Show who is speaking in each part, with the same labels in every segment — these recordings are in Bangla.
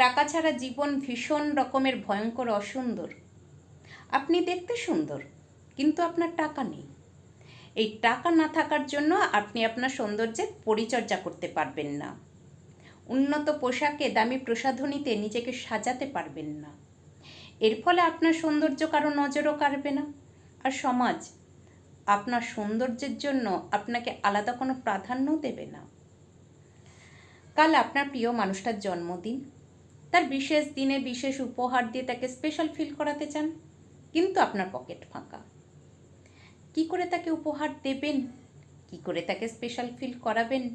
Speaker 1: টাকা ছাড়া জীবন ভীষণ রকমের ভয়ঙ্কর অসুন্দর। আপনি দেখতে সুন্দর, কিন্তু আপনার টাকা নেই। এই টাকা না থাকার জন্য আপনি আপনার সৌন্দর্যের পরিচর্যা করতে পারবেন না। উন্নত পোশাকে দামি প্রসাধনীতে নিজেকে সাজাতে পারবেন না। এর ফলে আপনার সৌন্দর্য কারও নজরও কাড়বে না। আর সমাজ আপনার সৌন্দর্যের জন্য আপনাকে আলাদা কোনো প্রাধান্যও দেবে না। কাল আপনার প্রিয় মানুষটার জন্মদিন। তার বিশেষ দিনে বিশেষ উপহার দিয়ে তাকে স্পেশাল ফিল করাতে চান? কিন্তু আপনার পকেট ফাঁকা। কি করে তাকে উপহার দেবেন? কি করে তাকে স্পেশাল ফিল করাবেন?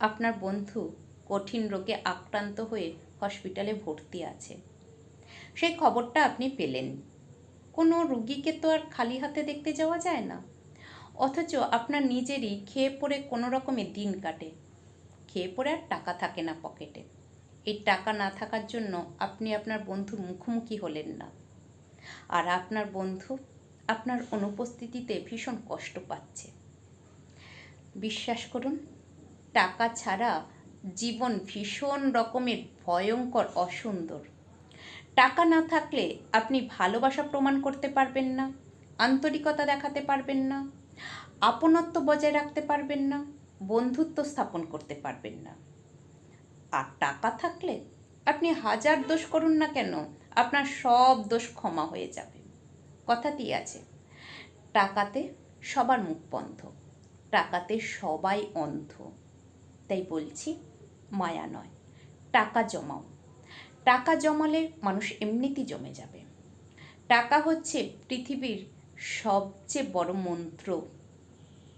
Speaker 1: আপনার বন্ধু কঠিন রোগে আক্রান্ত হয়ে হসপিটালে ভর্তি আছে। সেই খবরটা আপনি পেলেন। কোনো রুগীকে তো আর খালি হাতে দেখতে যাওয়া যায় না। অথচ আপনার নিজেরই খেয়ে পড়ে কোনো রকমে দিন কাটে। খেয়ে পড়ে আর টাকা থাকে না পকেটে এই টাকা না থাকার জন্য আপনি আপনার বন্ধুর মুখোমুখি হলেন না। আর আপনার বন্ধু আপনার অনুপস্থিতিতে ভীষণ কষ্ট পাচ্ছে। বিশ্বাস করুন, টাকা ছাড়া জীবন ভীষণ রকমের ভয়ঙ্কর অসুন্দর। টাকা না থাকলে আপনি ভালোবাসা প্রমাণ করতে পারবেন না, আন্তরিকতা দেখাতে পারবেন না, আপনত্ব বজায় রাখতে পারবেন না, বন্ধুত্ব স্থাপন করতে পারবেন না। আর টাকা থাকলে আপনি হাজার দোষ করুন না কেন, আপনার সব দোষ ক্ষমা হয়ে যাবে। কথাতেই আছে, টাকাতে সবার মুখ বন্ধ, টাকাতে সবাই অন্ধ। তাই বলছি, মায়া নয়, টাকা জমাও। টাকা জমালে মানুষ এমনিতেই জমে যাবে। টাকা হচ্ছে পৃথিবীর সবচেয়ে বড় মন্ত্র।